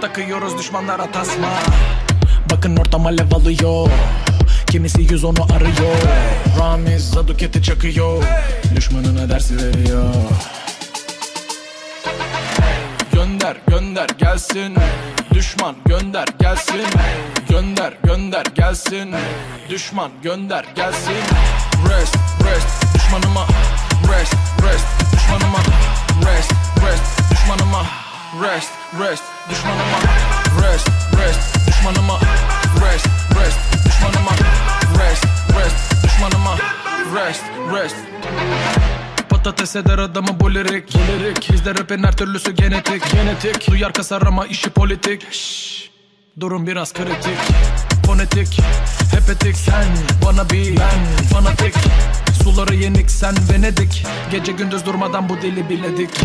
Takıyoruz düşmanlara tasma. Bakın ortam alev alıyor. Kimisi yüz onu arıyor. Ramiz Zaduket'i çakıyor. Düşmanına dersi veriyor. Gönder gönder gelsin. Düşman gönder gelsin. Gönder gönder gelsin. Düşman gönder gelsin. Rest Rest rest düşmanıma Rest rest düşmanıma Rest rest düşmanıma Rest rest düşmanıma Rest rest. Patates eder adamı bu lirik Lirik Bizde rapin her türlüsü genetik Genetik. Duyar kasar ama işi politik. Şşş Durum biraz kritik. Fonetik Hep etik. Sen bana bir Ben fanatik. Suları yenik sen Venedik. Gece gündüz durmadan bu dili biledik